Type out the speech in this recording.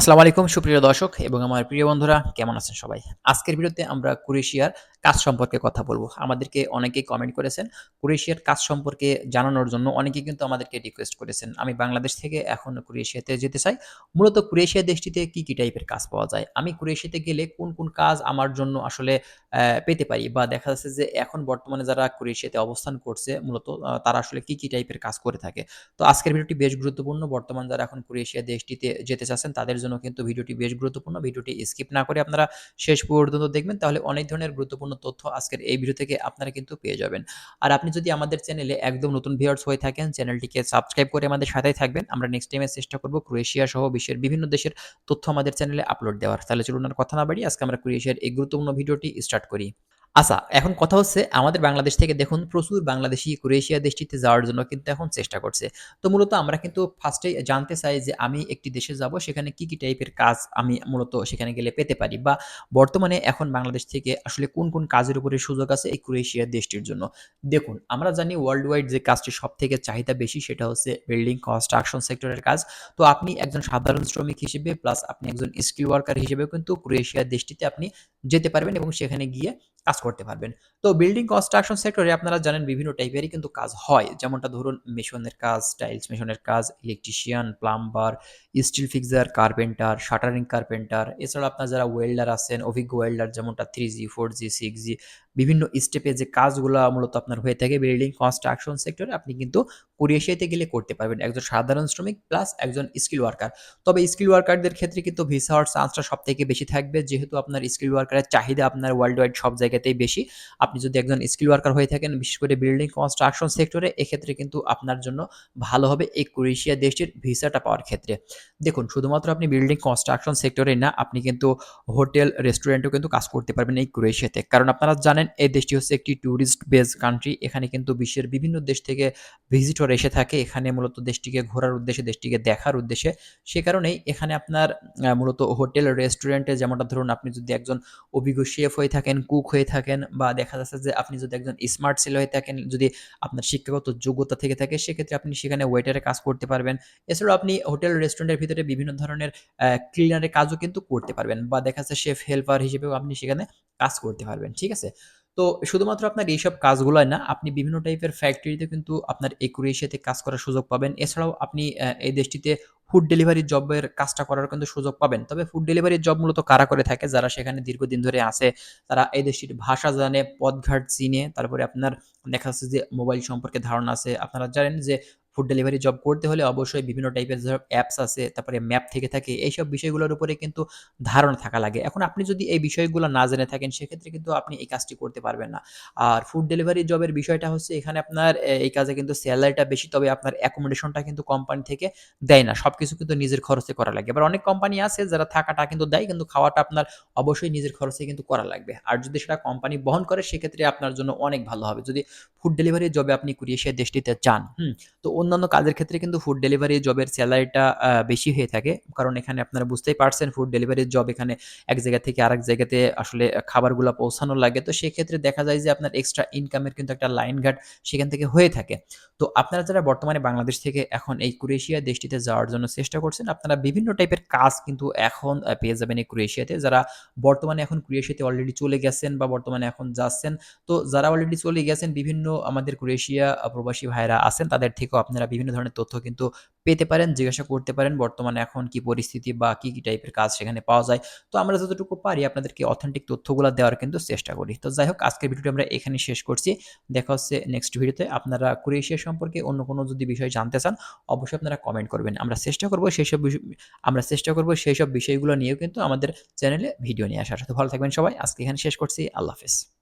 আসসালামু আলাইকুম, সুপ্রিয় দর্শক এবং আমার প্রিয় বন্ধুরা, কেমন আছেন সবাই? আজকের ভিডিওতে আমরা ক্রোয়েশিয়ার কাজ সম্পর্কে কথা বলব। আমাদেরকে অনেকেই কমেন্ট করেছেন ক্রোয়েশিয়ার কাজ সম্পর্কে জানানোর জন্য অনেকেই কিন্তু আমাদেরকে রিকোয়েস্ট করেছেন। আমি বাংলাদেশ থেকে এখন ক্রোয়েশিয়াতে যেতে চাই। মূলত ক্রোয়েশিয়া দেশটিতে কি কি টাইপের কাজ পাওয়া যায়? আমি ক্রোয়েশিয়াতে গেলে কোন কোন কাজ আমার জন্য আসলে পেতে পারি বা দেখা যাচ্ছে যে এখন বর্তমানে যারা ক্রোয়েশিয়াতে অবস্থান করছে, মূলত তারা আসলে কি কি টাইপের কাজ করে থাকে? তো আজকের ভিডিওটি বেশ গুরুত্বপূর্ণ। বর্তমান যারা এখন ক্রোয়েশিয়া দেশটিতে যেতে চাচ্ছেন, তাদের জন্য কিন্তু ভিডিওটি বেশ গুরুত্বপূর্ণ। ভিডিওটি স্কিপ না করে আপনারা শেষ পর্যন্ত দেখবেন, তাহলে অনেক ধরনের গুরুত্বপূর্ণ তথ্য আজকের এই ভিডিও থেকে আপনারা কিন্তু পেয়ে যাবেন। আর আপনি যদি আমাদের চ্যানেলে একদম নতুন ভিউয়ার্স হয়ে থাকেন, চ্যানেলটিকে সাবস্ক্রাইব করে আমাদের সাথেই থাকবেন। আমরা নেক্সট টাইমে চেষ্টা করব ক্রোয়েশিয়া সহ বিশ্বের বিভিন্ন দেশের তথ্য আমাদের চ্যানেলে আপলোড দেওয়ার। তাহলে চলুন আর কথা না বাড়ি আজকে আমরা ক্রোয়েশিয়ার এই গুরুত্বপূর্ণ ভিডিওটি স্টার্ট করি। আচ্ছা এখন কথা হচ্ছে আমাদের বাংলাদেশ থেকে দেখুন প্রচুর বাংলাদেশি ক্রোয়েশিয়া দেশটিতে যাওয়ার জন্য কিন্তু এখন চেষ্টা করছে। তো মূলত আমরা কিন্তু ফার্স্টেই জানতে চাই যে আমি একটি দেশে যাব, সেখানে কি কি টাইপের কাজ আমি মূলত সেখানে গেলে পেতে পারি? বা বর্তমানে এখন বাংলাদেশ থেকে আসলে কোন কোন কাজের উপরে সুযোগ আছে এই ক্রোয়েশিয়া দেশটির জন্য? দেখুন, আমরা জানি ওয়ার্ল্ড ওয়াইড যে কাজটি সব থেকে চাহিদা বেশি সেটা হচ্ছে বিল্ডিং কনস্ট্রাকশন সেক্টরের কাজ। তো আপনি একজন সাধারণ শ্রমিক হিসেবে প্লাস আপনি একজন স্কিল ওয়ার্কার হিসেবে কিন্তু ক্রোয়েশিয়া দেশটিতে আপনি যেতে পারবেন এবং সেখানে গিয়ে কাজ করতে পারবেন। তো বিল্ডিং কনস্ট্রাকশন সেক্টরে আপনারা জানেন বিভিন্ন টাইপেরই কিন্তু কাজ হয়। যেমনটা ধরুন মেশনের কাজ টাইলস মেশনের কাজ electrician plumber steel fixer carpenter shuttering carpenter এছাড়া আপনার যারা ওয়েল্ডার আছেন, অভিজ্ঞ ওয়েল্ডার যেমনটা three G four G six G বিভিন্ন স্টেপে যে কাজগুলো মূলত আপনার হয়ে থাকে বিল্ডিং কনস্ট্রাকশন সেক্টরে আপনি কিন্তু কোরিয়েশিয়াতে গেলে করতে পারবেন। একজন সাধারণ শ্রমিক প্লাস একজন স্কিল ওয়ার্কার তবে স্কিল ওয়ার্কারদের ক্ষেত্রে কিন্তু ভিসা হওয়ার চান্সটা সব থেকে বেশি থাকবে। যেহেতু আপনার স্কিল ওয়ার্কারের চাহিদা আপনার ওয়ার্ল্ড ওয়াইড সব জায়গাতেই বেশি। আপনি যদি একজন স্কিল ওয়ার্কার হয়ে থাকেন, বিশেষ করে বিল্ডিং কনস্ট্রাকশন সেক্টরে এক্ষেত্রে কিন্তু আপনার জন্য ভালো হবে এই ক্রোয়েশিয়া দেশটির ভিসাটা পাওয়ার ক্ষেত্রে। দেখুন, শুধুমাত্র আপনি বিল্ডিং কনস্ট্রাকশন সেক্টরে না, আপনি কিন্তু হোটেল রেস্টুরেন্টও কিন্তু কাজ করতে পারবেন এই ক্রোয়েশিয়াতে। কারণ আপনারা জানেন, এই দেশটি হচ্ছে একটি ট্যুরিস্ট বেস কান্ট্রি এখানে কিন্তু বিশ্বের বিভিন্ন দেশ থেকে ভিজিটর এসে থাকে। এখানে মূলত দেশটিকে ঘোরার উদ্দেশ্যে, দেশটিকে দেখার উদ্দেশ্যে। সে কারণেই এখানে আপনার মূলত হোটেল রেস্টুরেন্টে যেমনটা ধরুন, আপনি যদি একজন অভিজ্ঞ শেফ হয়ে থাকেন কুক হয়ে থাকেন বা দেখা যাচ্ছে যে আপনি যদি একজন স্মার্ট সেল হয়ে থাকেন, যদি আপনার শিক্ষাগত যোগ্যতা থেকে থাকে, সেক্ষেত্রে আপনি সেখানে ওয়েটারে কাজ করতে পারবেন। এছাড়াও আপনি হোটেল রেস্টুরেন্টের ভিতরে বিভিন্ন ধরনের ক্লিনারের কাজও কিন্তু করতে পারবেন বা দেখা যাচ্ছে শেফ হেল্পার হিসেবেও আপনি সেখানে কাজ করতে পারবেন, ঠিক আছে? তো শুধুমাত্র আপনার এইসব কাজগুলোই না, আপনি বিভিন্ন টাইপের ফ্যাক্টরিতে কিন্তু আপনার এই ক্রোয়েশিয়াতে কাজ করার সুযোগ পাবেন। এছাড়াও আপনি এই দেশটিতে ফুড ডেলিভারি জবের কাজটা করার কিন্তু সুযোগ পাবেন। তবে ফুড ডেলিভারি জব মূলত কারা করে থাকে? যারা সেখানে দীর্ঘদিন ধরে আছে, তারা এই দেশটির ভাষা জানে পদঘাট চিনে, তারপরে আপনার দেখা যাচ্ছে যে মোবাইল সম্পর্কে ধারণা আছে। আপনারা জানেন যে ফুড ডেলিভারি জব করতে হলে অবশ্যই বিভিন্ন টাইপের অ্যাপস আছে, তারপরে ম্যাপ থেকে থাকে, এইসব বিষয়গুলোর উপরে কিন্তু ধারণা থাকা লাগে। এখন আপনি যদি এই বিষয়গুলো না জেনে থাকেন, সেক্ষেত্রে কিন্তু আপনি এই কাজটি করতে পারবেন না। আর ফুড ডেলিভারি জবের বিষয়টা হচ্ছে, এখানে আপনার এই কাজে কিন্তু স্যালারিটা বেশি, তবে আপনার অ্যাকোমোডেশনটা কিন্তু কোম্পানি থেকে দেয় না। সব কিছু কিন্তু নিজের খরচে করা লাগে। এবার অনেক কোম্পানি আছে, যারা থাকাটা কিন্তু দেয়, কিন্তু খাওয়াটা আপনার অবশ্যই নিজের খরচে কিন্তু করা লাগবে। আর যদি সেটা কোম্পানি বহন করে, সেক্ষেত্রে আপনার জন্য অনেক ভালো হবে। যদি ফুড ডেলিভারি জবে আপনি ক্রোয়েশিয়া দেশটিতে চান হুম, তো অন্যান্য কাজের ক্ষেত্রে কিন্তু ফুড ডেলিভারি জবের স্যালারিটা বেশি হয়ে থাকে। কারণ এখানে আপনারা বুঝতেই পারছেন ফুড ডেলিভারি জব এখানে এক জায়গা থেকে আরেক জায়গাতে আসলে খাবারগুলো পৌঁছানো লাগে। তো সেক্ষেত্রে দেখা যায় যে আপনার এক্সট্রা ইনকামের কিন্তু একটা লাইন ঘাট সেখান থেকে হয়ে থাকে। তো আপনারা যারা বর্তমানে বাংলাদেশ থেকে এখন এই ক্রোয়েশিয়া দেশটিতে যাওয়ার জন্য চেষ্টা করছেন, আপনারা বিভিন্ন টাইপের কাজ কিন্তু এখন পেয়ে যাবেন এই ক্রোয়েশিয়াতে। যারা বর্তমানে এখন ক্রোয়েশিয়াতে অলরেডি চলে গেছেন বা বর্তমানে এখন যাচ্ছেন, তো যারা অলরেডি চলে গেছেন, বিভিন্ন আমাদের ক্রোয়েশিয়া প্রবাসী ভাইরা আছেন, তাদের থেকেও আপনারা বিভিন্ন ধরনের তথ্য কিন্তু পেতে পারেন, জিজ্ঞাসা করতে পারেন বর্তমানে এখন কি পরিস্থিতি বা কি কি টাইপের কাজ সেখানে পাওয়া যায়। তো আমরা যতটুকু পারি আপনাদেরকে অথেন্টিক তথ্যগুলো দেওয়ার কিন্তু চেষ্টা করি। তো যাই হোক, আজকের ভিডিওটি আমরা এখানে শেষ করছি। দেখা হচ্ছে নেক্সট ভিডিওতে আপনারা ক্রোয়েশিয়া সম্পর্কে অন্য কোনো যদি বিষয় জানতে চান, অবশ্যই আপনারা কমেন্ট করবেন। আমরা চেষ্টা করব সেই সব আমরা চেষ্টা করব সেই সব বিষয়গুলো নিয়েও কিন্তু আমাদের চ্যানেলে ভিডিও নিয়ে আসার। তো ভালো থাকবেন সবাই। আজকে এখানে শেষ করছি। আল্লাহ হাফেজ।